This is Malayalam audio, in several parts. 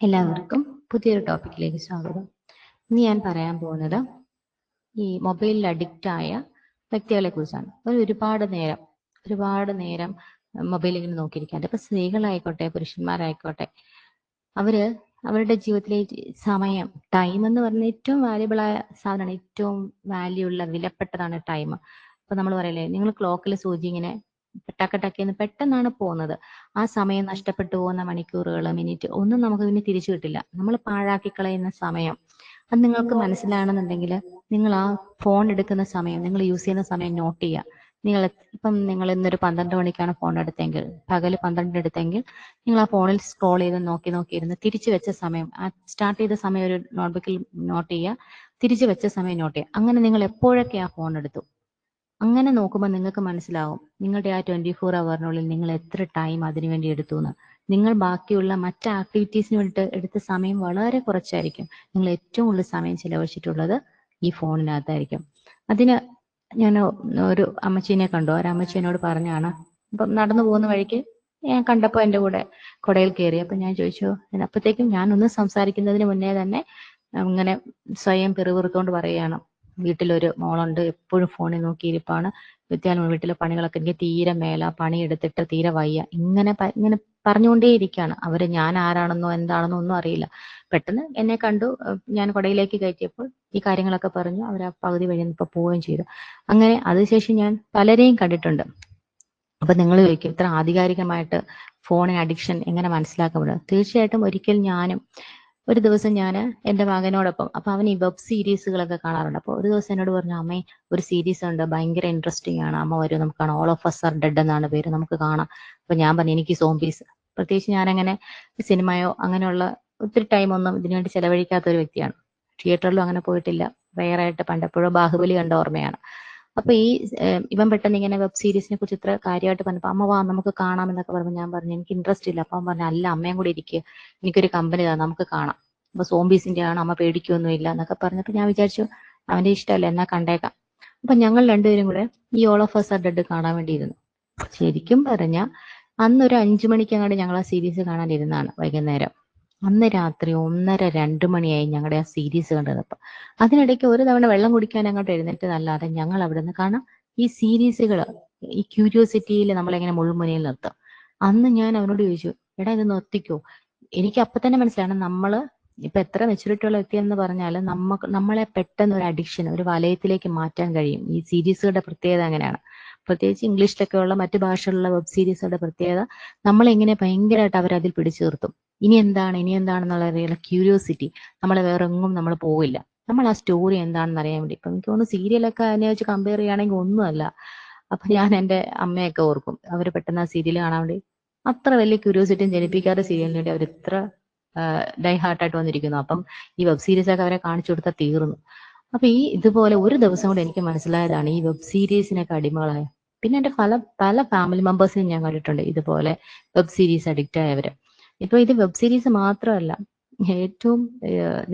എല്ലാവർക്കും പുതിയൊരു ടോപ്പിക്കിലേക്ക് സ്വാഗതം. ഇന്ന് ഞാൻ പറയാൻ പോകുന്നത് ഈ മൊബൈലിൽ അഡിക്റ്റ് ആയ വ്യക്തികളെ കുറിച്ചാണ്. അവർ ഒരുപാട് നേരം ഒരുപാട് നേരം മൊബൈൽ ഇങ്ങനെ നോക്കിയിരിക്കാറുണ്ട്. ഇപ്പൊ സ്ത്രീകളായിക്കോട്ടെ പുരുഷന്മാരായിക്കോട്ടെ അവർ അവരുടെ ജീവിതത്തിലെ സമയം ടൈം എന്ന് പറഞ്ഞ ഏറ്റവും വാല്യുബിൾ ആയ സാധനമാണ്. ഏറ്റവും വാല്യൂ ഉള്ള വിലപ്പെട്ടതാണ് ടൈം അപ്പൊ നമ്മൾ പറയല്ലേ നിങ്ങൾ ക്ലോക്കിൽ സൂചി ഇങ്ങനെ ടക്ക് ടക്കെന്ന് പെട്ടെന്നാണ് പോകുന്നത് ആ സമയം നഷ്ടപ്പെട്ടു പോകുന്ന മണിക്കൂറുകൾ മിനിറ്റ് ഒന്നും നമുക്ക് പിന്നെ തിരിച്ചു കിട്ടില്ല. നമ്മൾ പാഴാക്കി കളയുന്ന സമയം. അത് നിങ്ങൾക്ക് മനസ്സിലാണെന്നുണ്ടെങ്കിൽ നിങ്ങൾ ആ ഫോൺ എടുക്കുന്ന സമയം നിങ്ങൾ യൂസ് ചെയ്യുന്ന സമയം നോട്ട് ചെയ്യുക നിങ്ങൾ ഇപ്പം നിങ്ങൾ ഇന്നൊരു പന്ത്രണ്ട് മണിക്കാണ് ഫോൺ എടുത്തെങ്കിൽ പകൽ പന്ത്രണ്ട് എടുത്തെങ്കിൽ നിങ്ങൾ ആ ഫോണിൽ സ്ക്രോൾ ചെയ്ത് നോക്കി നോക്കി ഇരുന്ന് തിരിച്ചു വെച്ച സമയം ആ സ്റ്റാർട്ട് ചെയ്ത സമയം ഒരു നോട്ട്ബുക്കിൽ നോട്ട് ചെയ്യുക തിരിച്ചു വെച്ച സമയം നോട്ട് ചെയ്യുക അങ്ങനെ നിങ്ങൾ എപ്പോഴൊക്കെ ആ ഫോൺ എടുത്തു? അങ്ങനെ നോക്കുമ്പോൾ നിങ്ങൾക്ക് മനസ്സിലാവും. നിങ്ങളുടെ ആ ട്വന്റി ഫോർ അവറിനുള്ളിൽ നിങ്ങൾ എത്ര ടൈം അതിനുവേണ്ടി എടുത്തു എന്ന് നിങ്ങൾ ബാക്കിയുള്ള മറ്റ് ആക്ടിവിറ്റീസിന് വേണ്ടിയിട്ട് എടുത്ത സമയം വളരെ കുറച്ചായിരിക്കും. നിങ്ങൾ ഏറ്റവും കൂടുതൽ സമയം ചിലവഴിച്ചിട്ടുള്ളത് ഈ ഫോണിനകത്തായിരിക്കും. അതിന് ഞാൻ ഒരു അമ്മച്ചീനെ കണ്ടു. ഒരു അമ്മച്ചി എന്നോട് പറഞ്ഞാണ് അപ്പം നടന്നു പോകുന്ന വഴിക്ക് ഞാൻ കണ്ടപ്പോൾ എന്റെ കൂടെ കുടയിൽ കയറി അപ്പൊ ഞാൻ ചോദിച്ചു അപ്പോഴത്തേക്കും ഞാൻ ഒന്നും സംസാരിക്കുന്നതിന് മുന്നേ തന്നെ അങ്ങനെ സ്വയം പിറുപിറുത്തോണ്ട് പറയുകയാണ്. വീട്ടിലൊരു മോളുണ്ട് എപ്പോഴും ഫോണിൽ നോക്കിയിരിപ്പാണ് നിത്യാനും വീട്ടിലെ പണികളൊക്കെ എനിക്ക് തീരെ മേല പണിയെടുത്തിട്ട് തീരെ വയ്യ. ഇങ്ങനെ ഇങ്ങനെ പറഞ്ഞുകൊണ്ടേയിരിക്കുകയാണ് അവർ ഞാൻ ആരാണെന്നോ എന്താണെന്നോ ഒന്നും അറിയില്ല. പെട്ടെന്ന് എന്നെ കണ്ടു. ഞാൻ കൊടയിലേക്ക് കയറ്റിയപ്പോൾ ഈ കാര്യങ്ങളൊക്കെ പറഞ്ഞു. അവർ ആ പകുതി വഴി ഇപ്പൊ പോവുകയും ചെയ്തു. അങ്ങനെ അതിനുശേഷം ഞാൻ പലരെയും കണ്ടിട്ടുണ്ട്. അപ്പൊ നിങ്ങൾ ചോദിക്കും ഇത്ര ആധികാരികമായിട്ട് ഫോണിന് അഡിക്ഷൻ എങ്ങനെ മനസ്സിലാക്കാൻ തീർച്ചയായിട്ടും ഒരിക്കൽ ഞാനും ഒരു ദിവസം ഞാൻ എന്റെ മകനോടൊപ്പം അപ്പൊ അവൻ ഈ വെബ് സീരീസുകളൊക്കെ കാണാറുണ്ട്. അപ്പൊ ഒരു ദിവസം എന്നോട് പറഞ്ഞു അമ്മേ ഒരു സീരീസ് ഉണ്ട് ഭയങ്കര ഇൻട്രസ്റ്റിംഗ് ആണ്. അമ്മ വരും നമുക്ക് കാണാം. All of us are dead എന്നാണ് പേര് നമുക്ക് കാണാം. അപ്പൊ ഞാൻ പറഞ്ഞു എനിക്ക് സോംബീസ് പ്രത്യേകിച്ച് ഞാൻ അങ്ങനെ സിനിമയോ അങ്ങനെയുള്ള ഒത്തിരി ടൈം ഒന്നും ഇതിനുവേണ്ടി ചെലവഴിക്കാത്ത ഒരു വ്യക്തിയാണ്. തിയേറ്ററിലും അങ്ങനെ പോയിട്ടില്ല. റയറായിട്ട് പണ്ടെപ്പോഴോ ബാഹുബലി കണ്ട ഓർമ്മയാണ്. അപ്പൊ ഈ ഇവൻ പെട്ടെന്ന് ഇങ്ങനെ വെബ് സീരീസിനെ കുറിച്ച് ഇത്ര കാര്യമായിട്ട് പറഞ്ഞപ്പോ അമ്മ വാ നമുക്ക് കാണാം എന്നൊക്കെ പറഞ്ഞു ഞാൻ പറഞ്ഞു എനിക്ക് ഇൻട്രസ്റ്റ് ഇല്ല. അപ്പൊ പറഞ്ഞു അല്ല അമ്മയും കൂടി ഇരിക്കുക എനിക്കൊരു കമ്പനി തന്നെ നമുക്ക് കാണാം. അപ്പൊ സോംബീസിന്റെ ആണ് അമ്മ പേടിക്കൊന്നും ഇല്ല എന്നൊക്കെ പറഞ്ഞപ്പോ ഞാൻ വിചാരിച്ചു അവന്റെ ഇഷ്ടമല്ല എന്നാ കണ്ടേക്കാം. അപ്പൊ ഞങ്ങൾ രണ്ടുപേരും കൂടെ ഈ ഓൾ ഓഫ് അസ് ഡെഡ് കാണാൻ വേണ്ടിയിരുന്നു. ശരിക്കും പറഞ്ഞ അന്നൊരു അഞ്ചു മണിക്ക് അങ്ങോട്ട് ഞങ്ങൾ ആ സീരീസ് കാണാൻ ഇരുന്നാണ് വൈകുന്നേരം. അന്ന് രാത്രി ഒന്നര രണ്ട് മണിയായി ഞങ്ങളുടെ ആ സീരീസ് കണ്ടിരുന്നപ്പോ അതിനിടയ്ക്ക് ഒരു തവണ വെള്ളം കുടിക്കാൻ അങ്ങോട്ട് എഴുന്നേറ്റതല്ലാതെ ഞങ്ങൾ അവിടെ നിന്ന് കാണാം ഈ സീരീസുകൾ ഈ ക്യൂരിയോസിറ്റിയിൽ നമ്മളെങ്ങനെ മുൾമുനയിൽ നിർത്തും. അന്ന് ഞാൻ അവനോട് ചോദിച്ചു എടാ ഇത് നിർത്തിക്കോ എനിക്ക് അപ്പൊ തന്നെ മനസ്സിലാണ് നമ്മൾ ഇപ്പൊ എത്ര മെച്ചൂരിറ്റി ഉള്ള വ്യക്തി എന്ന് പറഞ്ഞാൽ നമ്മ നമ്മളെ പെട്ടെന്ന് ഒരു അഡിക്ഷൻ ഒരു വലയത്തിലേക്ക് മാറ്റാൻ കഴിയും. ഈ സീരീസുകളുടെ പ്രത്യേകത അങ്ങനെയാണ്. പ്രത്യേകിച്ച് ഇംഗ്ലീഷിലൊക്കെ ഉള്ള മറ്റു ഭാഷകളുള്ള വെബ് സീരീസുകളുടെ പ്രത്യേകത നമ്മളെങ്ങനെ ഭയങ്കരമായിട്ട് അവരതിൽ പിടിച്ചു നിർത്തും. ഇനി എന്താണ് ഇനി എന്താണെന്നുള്ള അറിയാനുള്ള ക്യൂരിയോസിറ്റി നമ്മൾ വേറെ എങ്ങും നമ്മൾ പോവില്ല. നമ്മൾ ആ സ്റ്റോറി എന്താണെന്ന് അറിയാൻ വേണ്ടി. ഇപ്പൊ എനിക്ക് തോന്നുന്നു സീരിയലൊക്കെ അതിനെ വെച്ച് കമ്പയർ ചെയ്യുകയാണെങ്കിൽ ഒന്നുമല്ല. അപ്പൊ ഞാൻ എന്റെ അമ്മയൊക്കെ ഓർക്കും അവർ പെട്ടെന്ന് ആ സീരിയൽ കാണാൻ വേണ്ടി അത്ര വലിയ ക്യൂരിയോസിറ്റിയും ജനിപ്പിക്കാത്ത സീരിയലിന് വേണ്ടി അവർ ഇത്ര ഡൈ ഹാർട്ടായിട്ട് വന്നിരിക്കുന്നു. അപ്പം ഈ വെബ് സീരീസ് ഒക്കെ അവരെ കാണിച്ചു കൊടുത്താൽ തീർന്നു. അപ്പൊ ഈ ഇതുപോലെ ഒരു ദിവസം കൊണ്ട് എനിക്ക് മനസ്സിലായതാണ് ഈ വെബ് സീരീസിനൊക്കെ അടിമകളായ. പിന്നെ എന്റെ പല പല ഫാമിലി മെമ്പേഴ്സിനും ഞാൻ കണ്ടിട്ടുണ്ട് ഇതുപോലെ വെബ് സീരീസ് അഡിക്റ്റ് ആയവര്. ഇപ്പൊ ഇത് വെബ് സീരീസ് മാത്രമല്ല ഏറ്റവും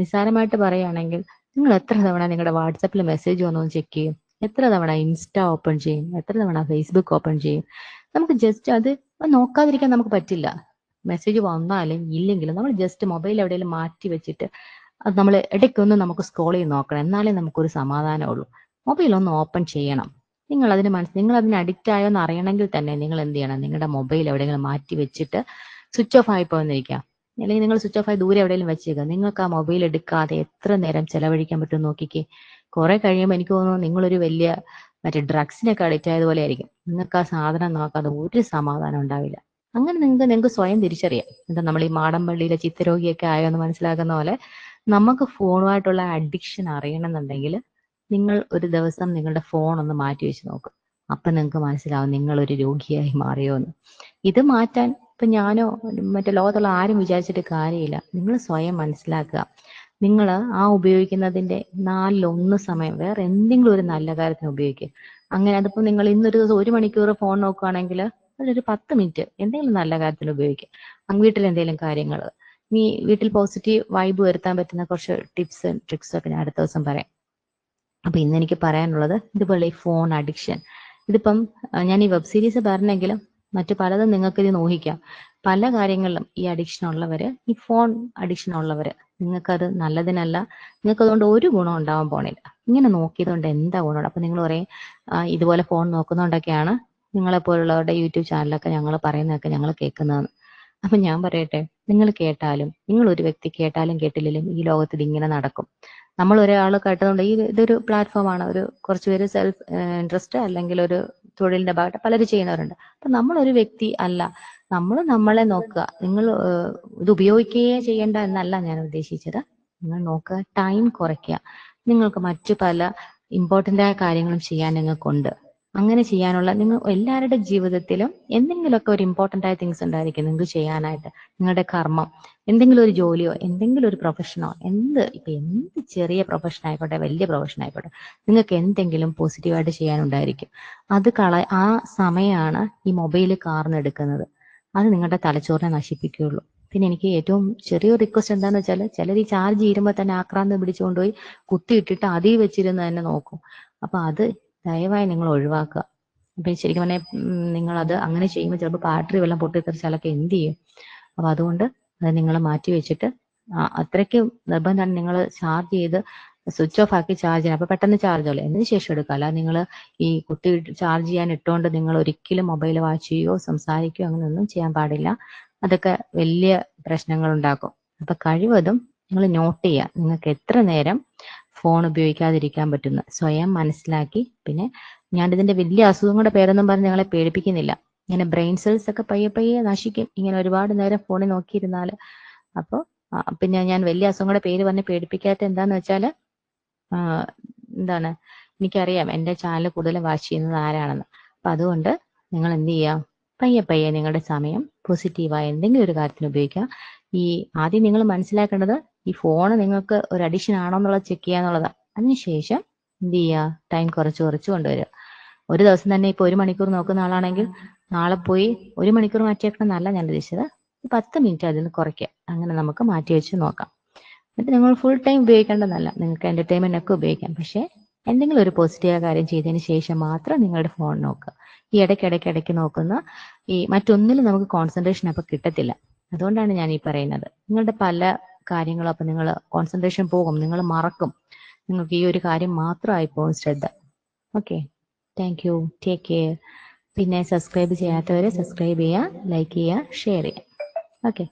നിസ്സാരമായിട്ട് പറയുകയാണെങ്കിൽ നിങ്ങൾ എത്ര തവണ നിങ്ങളുടെ വാട്സപ്പിൽ മെസ്സേജ് വന്നു ചെക്ക് ചെയ്യും? എത്ര തവണ ഇൻസ്റ്റ ഓപ്പൺ ചെയ്യും? എത്ര തവണ ഫേസ്ബുക്ക് ഓപ്പൺ ചെയ്യും? നമുക്ക് ജസ്റ്റ് അത് നോക്കാതിരിക്കാൻ നമുക്ക് പറ്റില്ല. മെസ്സേജ് വന്നാലും ഇല്ലെങ്കിലും നമ്മൾ ജസ്റ്റ് മൊബൈൽ എവിടെയെങ്കിലും മാറ്റി വെച്ചിട്ട് അത് നമ്മൾ ഇടയ്ക്കൊന്ന് നമുക്ക് സ്ക്രോൾ ചെയ്ത് നോക്കണം. എന്നാലേ നമുക്കൊരു സമാധാനമുള്ളൂ. മൊബൈൽ ഒന്ന് ഓപ്പൺ ചെയ്യണം. നിങ്ങൾ അതിന് മനസ്സ് നിങ്ങൾ അതിന് അഡിക്റ്റ് ആയോ എന്ന് അറിയണമെങ്കിൽ തന്നെ നിങ്ങൾ എന്ത് ചെയ്യണം? നിങ്ങളുടെ മൊബൈൽ എവിടെയെങ്കിലും മാറ്റി വെച്ചിട്ട് സ്വിച്ച് ഓഫ് ആയി പോകുന്നിരിക്കാം അല്ലെങ്കിൽ നിങ്ങൾ സ്വിച്ച് ഓഫ് ആയി ദൂരെ എവിടെയെങ്കിലും വെച്ചേക്കുക നിങ്ങൾക്ക് ആ മൊബൈൽ എടുക്കാതെ എത്ര നേരം ചെലവഴിക്കാൻ പറ്റും നോക്കിക്കേ. കുറെ കഴിയുമ്പോൾ എനിക്ക് തോന്നുന്നു നിങ്ങളൊരു വലിയ മറ്റേ ഡ്രഗ്സിനൊക്കെ അഡിക്റ്റ് ആയതുപോലെ ആയിരിക്കും. നിങ്ങൾക്ക് ആ സാധനം നോക്കാതെ ഒരു സമാധാനം ഉണ്ടാവില്ല. അങ്ങനെ നിങ്ങൾക്ക് നിങ്ങൾക്ക് സ്വയം തിരിച്ചറിയാം. എന്താ നമ്മൾ ഈ മാടമ്പള്ളിയിലെ ചിത്തരോഗിയൊക്കെ ആയോ എന്ന് മനസ്സിലാക്കുന്ന പോലെ നമുക്ക് ഫോണുമായിട്ടുള്ള അഡിക്ഷൻ അറിയണമെന്നുണ്ടെങ്കിൽ നിങ്ങൾ ഒരു ദിവസം നിങ്ങളുടെ ഫോൺ ഒന്ന് മാറ്റി വെച്ച് നോക്കും. അപ്പൊ നിങ്ങൾക്ക് മനസ്സിലാവും നിങ്ങൾ ഒരു രോഗിയായി മാറിയോ എന്ന് ഇത് മാറ്റാൻ ഇപ്പൊ ഞാനോ മറ്റേ ലോകത്തുള്ള ആരും വിചാരിച്ചിട്ട് കാര്യമില്ല. നിങ്ങൾ സ്വയം മനസ്സിലാക്കുക. നിങ്ങൾ ആ ഉപയോഗിക്കുന്നതിന്റെ നാലിലൊന്ന് സമയം വേറെ എന്തെങ്കിലും ഒരു നല്ല കാര്യത്തിന് ഉപയോഗിക്കുക അങ്ങനെ അതിപ്പോ നിങ്ങൾ ഇന്നൊരു ദിവസം ഒരു മണിക്കൂർ ഫോൺ നോക്കുകയാണെങ്കിൽ അതിലൊരു പത്ത് മിനിറ്റ് എന്തെങ്കിലും നല്ല കാര്യത്തിന് ഉപയോഗിക്കുക അങ്ങ് വീട്ടിൽ എന്തെങ്കിലും കാര്യങ്ങൾ ഇനി വീട്ടിൽ പോസിറ്റീവ് വൈബ് വരുത്താൻ പറ്റുന്ന കുറച്ച് ടിപ്സ് ട്രിക്സ് ഒക്കെ ഞാൻ അടുത്ത ദിവസം പറയാം. അപ്പൊ ഇന്ന് എനിക്ക് പറയാനുള്ളത് ഇതുപോലെ ഈ ഫോൺ അഡിക്ഷൻ ഇതിപ്പം ഞാൻ ഈ വെബ് സീരീസ് പറഞ്ഞെങ്കിലും മറ്റു പലതും നിങ്ങൾക്ക് ഇത് ഊഹിക്കാം. പല കാര്യങ്ങളിലും ഈ അഡിക്ഷൻ ഉള്ളവര് ഈ ഫോൺ അഡിക്ഷൻ ഉള്ളവര് നിങ്ങൾക്കത് നല്ലതിനല്ല. നിങ്ങൾക്ക് അതുകൊണ്ട് ഒരു ഗുണം ഉണ്ടാവാൻ പോണില്ല. ഇങ്ങനെ നോക്കിയതുകൊണ്ട് എന്താ ഗുണം അപ്പൊ നിങ്ങൾ പറയും "ആ, ഇതുപോലെ ഫോൺ നോക്കുന്നതുകൊണ്ടൊക്കെയാണ് നിങ്ങളെ പോലുള്ളവരുടെ യൂട്യൂബ് ചാനലൊക്കെ ഞങ്ങൾ പറയുന്നതൊക്കെ ഞങ്ങൾ കേൾക്കുന്നതെന്ന്. അപ്പൊ ഞാൻ പറയട്ടെ നിങ്ങൾ കേട്ടാലും നിങ്ങൾ ഒരു വ്യക്തി കേട്ടാലും കേട്ടില്ലെങ്കിലും ഈ ലോകത്ത് ഇതിങ്ങനെ നടക്കും. നമ്മൾ ഒരാൾ കേട്ടതുകൊണ്ട് ഈ ഇതൊരു പ്ലാറ്റ്ഫോമാണ് ഒരു കുറച്ചുപേര് സെൽഫ് ഇൻട്രസ്റ്റ് അല്ലെങ്കിൽ ഒരു തൊഴിലിന്റെ ഭാഗത്ത് പലരും ചെയ്യുന്നവരുണ്ട്. അപ്പൊ നമ്മൾ ഒരു വ്യക്തി അല്ല. നമ്മൾ നമ്മളെ നോക്കുക. നിങ്ങൾ ഇത് ഉപയോഗിക്കുകയേ ചെയ്യേണ്ട എന്നല്ല ഞാൻ ഉദ്ദേശിച്ചത്. നിങ്ങൾ നോക്കുക ടൈം കുറയ്ക്കുക. നിങ്ങൾക്ക് മറ്റു പല ഇമ്പോർട്ടന്റ് ആയ കാര്യങ്ങളും ചെയ്യാൻ നിങ്ങൾക്കുണ്ട്. അങ്ങനെ ചെയ്യാനുള്ള നിങ്ങൾ എല്ലാവരുടെ ജീവിതത്തിലും എന്തെങ്കിലുമൊക്കെ ഒരു ഇമ്പോർട്ടന്റ് ആയ തിങ്സ് ഉണ്ടായിരിക്കും നിങ്ങൾക്ക് ചെയ്യാനായിട്ട്. നിങ്ങളുടെ കർമ്മം എന്തെങ്കിലും ഒരു ജോലിയോ എന്തെങ്കിലും ഒരു പ്രൊഫഷനോ എന്ത് ഇപ്പൊ എന്ത് ചെറിയ പ്രൊഫഷൻ ആയിക്കോട്ടെ വലിയ പ്രൊഫഷൻ ആയിക്കോട്ടെ നിങ്ങൾക്ക് എന്തെങ്കിലും പോസിറ്റീവായിട്ട് ചെയ്യാനുണ്ടായിരിക്കും. അത് കള ആ സമയമാണ് ഈ മൊബൈൽ കാർന്നെടുക്കുന്നത് അത് നിങ്ങളുടെ തലച്ചോറിനെ നശിപ്പിക്കുകയുള്ളൂ. പിന്നെ എനിക്ക് ഏറ്റവും ചെറിയൊരു റിക്വസ്റ്റ് എന്താന്ന് വെച്ചാൽ ചിലർ ഈ ചാർജ് ചെയ്യുമ്പോൾ തന്നെ ആക്രാന്തം പിടിച്ചുകൊണ്ടുപോയി കുത്തിയിട്ടിട്ട് അതിൽ വെച്ചിരുന്ന് തന്നെ നോക്കും. അപ്പൊ അത് ദയവായി നിങ്ങൾ ഒഴിവാക്കുക. അപ്പൊ ശരിക്കും പറഞ്ഞാൽ നിങ്ങൾ അത് അങ്ങനെ ചെയ്യുമ്പോൾ ചിലപ്പോൾ ബാറ്ററി വല്ലതും പൊട്ടിത്തെറിച്ചാലൊക്കെ എന്ത് ചെയ്യും? അപ്പൊ അതുകൊണ്ട് അത് നിങ്ങൾ മാറ്റി വെച്ചിട്ട് അത്രയ്ക്ക് നിർബന്ധമാണ് നിങ്ങൾ ചാർജ് ചെയ്ത് സ്വിച്ച് ഓഫ് ആക്കി ചാർജ് ചെയ്യണം. അപ്പൊ പെട്ടെന്ന് ചാർജ് ആവില്ല? എന്തിനു ശേഷം എടുക്കുക? അല്ലാതെ നിങ്ങൾ ഈ കുട്ടി ചാർജ് ചെയ്യാൻ ഇട്ടുകൊണ്ട് നിങ്ങൾ ഒരിക്കലും മൊബൈൽ വാച്ച് ചെയ്യുകയോ സംസാരിക്കുകയോ അങ്ങനെ ഒന്നും ചെയ്യാൻ പാടില്ല. അതൊക്കെ വലിയ പ്രശ്നങ്ങൾ ഉണ്ടാക്കും. അപ്പൊ കഴിവതും നിങ്ങൾ നോട്ട് ചെയ്യുക. നിങ്ങൾക്ക് എത്ര നേരം ഫോൺ ഉപയോഗിക്കാതിരിക്കാൻ പറ്റുന്ന. സ്വയം മനസ്സിലാക്കി. പിന്നെ ഞാൻ ഇതിന്റെ വലിയ അസുഖങ്ങളുടെ പേരൊന്നും പറഞ്ഞ് നിങ്ങളെ പേടിപ്പിക്കുന്നില്ല. ഇങ്ങനെ ബ്രെയിൻ സെൽസ് ഒക്കെ പയ്യെ പയ്യെ നശിക്കും. ഇങ്ങനെ ഒരുപാട് നേരം ഫോണിൽ നോക്കിയിരുന്നാൽ അപ്പോൾ പിന്നെ ഞാൻ വലിയ അസുഖങ്ങളുടെ പേര് പറഞ്ഞ് പേടിപ്പിക്കാത്ത എന്താന്ന് വെച്ചാൽ എന്താണ് എനിക്കറിയാം എന്റെ ചാനൽ കൂടുതൽ വാച്ച് ചെയ്യുന്നത് ആരാണെന്ന്. അപ്പൊ അതുകൊണ്ട് നിങ്ങൾ എന്ത് ചെയ്യുക പയ്യെ പയ്യെ നിങ്ങളുടെ സമയം പോസിറ്റീവായ എന്തെങ്കിലും ഒരു കാര്യത്തിന് ഉപയോഗിക്കുക. ഈ ആദ്യം നിങ്ങൾ മനസ്സിലാക്കേണ്ടത് ഈ ഫോൺ നിങ്ങൾക്ക് ഒരു അഡിഷൻ ആണോ എന്നുള്ളത് ചെക്ക് ചെയ്യുക എന്നുള്ളതാണ് അതിനുശേഷം എന്ത് ചെയ്യുക ടൈം കുറച്ച് കുറച്ച് കൊണ്ടുവരിക. ഒരു ദിവസം തന്നെ ഇപ്പൊ ഒരു മണിക്കൂർ നോക്കുന്ന ആളാണെങ്കിൽ നാളെ പോയി ഒരു മണിക്കൂർ മാറ്റിയേക്കണം എന്നല്ല ഞാൻ ഉദ്ദേശിച്ചത് പത്ത് മിനിറ്റ് അതിൽ നിന്ന് കുറയ്ക്കുക. അങ്ങനെ നമുക്ക് മാറ്റി വെച്ച് നോക്കാം. എന്നിട്ട് നിങ്ങൾ ഫുൾ ടൈം ഉപയോഗിക്കേണ്ടതല്ല നിങ്ങൾക്ക് എന്റർടൈൻമെന്റ് ഒക്കെ ഉപയോഗിക്കാം. പക്ഷേ എന്തെങ്കിലും ഒരു പോസിറ്റീവ് കാര്യം ചെയ്തതിന് ശേഷം മാത്രം നിങ്ങളുടെ ഫോൺ നോക്കുക. ഈ ഇടയ്ക്ക് ഇടയ്ക്ക് ഇടയ്ക്ക് നോക്കുന്ന ഈ മറ്റൊന്നിലും നമുക്ക് കോൺസെൻട്രേഷൻ അപ്പൊ കിട്ടത്തില്ല. അതുകൊണ്ടാണ് ഞാൻ ഈ പറയുന്നത്. നിങ്ങളുടെ പല കാര്യങ്ങളും അപ്പൊ നിങ്ങൾ കോൺസെൻട്രേഷൻ പോകും നിങ്ങൾ മറക്കും. നിങ്ങൾക്ക് ഈ ഒരു കാര്യം മാത്രമായി പോകും ശ്രദ്ധ. Okay thank you take care പിന്നെ സബ്സ്ക്രൈബ് ചെയ്യാത്തവരെ സബ്സ്ക്രൈബ് ചെയ്യുക ലൈക്ക് ചെയ്യുക ഷെയർ ചെയ്യുക. ഓക്കെ